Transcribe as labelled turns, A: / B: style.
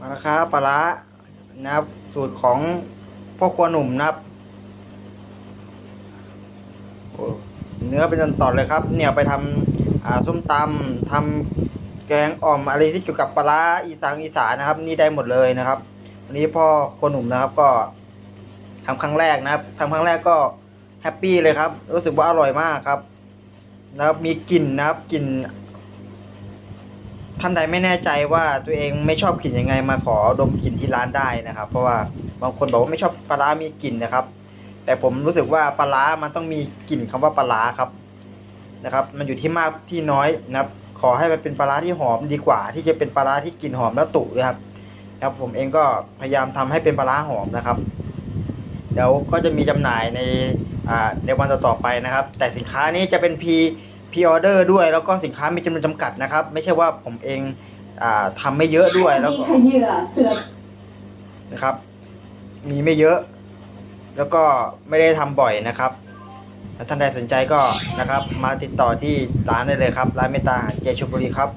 A: มาแล้วครับปลาร้านะครับ สูตรของพ่อครัวหนุ่มนะครับเนื้อเป็นตอนเลยครับ เนี่ยไปทำอ่าส้มตำทำแกงอ่อมอะไรที่เกี่ยวกับปลาร้าอีสานอีสานนะครับ นี่ได้หมดเลยนะครับ วันนี้พ่อครัวหนุ่มนะครับก็ทำครั้งแรกนะครับทำครั้งแรกก็แฮปปี้เลยครับ รู้สึกว่าอร่อยมากครับ นะครับมีกลิ่นนะครับกลิ่น ท่านใดไม่แน่ใจว่าตัวเองไม่ชอบกลิ่นยังไงมาขอดมกลิ่นที่ร้านได้นะครับ เพราะว่าบางคนบอกว่าไม่ชอบปลาร้ามีกลิ่นนะครับ แต่ผมรู้สึกว่าปลาร้ามันต้องมีกลิ่นคำว่าปลาร้าครับนะครับ มันอยู่ที่มากที่น้อยนะครับ ขอให้มันเป็นปลาร้าที่หอมดีกว่า ที่จะเป็นปลาร้าที่กลิ่นหอมแล้วตุด้ยครับนะครับผมเองก็พยายามทำให้เป็นปลาร้าหอมนะครับเดี๋ยวก็จะมีจำหน่ายในในวันต่อๆไปนะครับ แต่สินค้านี้จะเป็นพี P P order ด้วย แล้วก็สินค้ามีจำนวนจำกัดนะครับ ไม่ใช่ว่าผมเองอ่าทำไม่เยอะด้วยแล้ว
B: มี
A: ก็
B: ขยื่อเสือก
A: นะครับ มีไม่เยอะ แล้วก็ไม่ได้ทำบ่อยนะครับถ้าท่านใดสนใจก็นะครับ มาติดต่อที่ร้านได้เลยครับ ร้านเมตตาอาหารเจชลบุรีครับ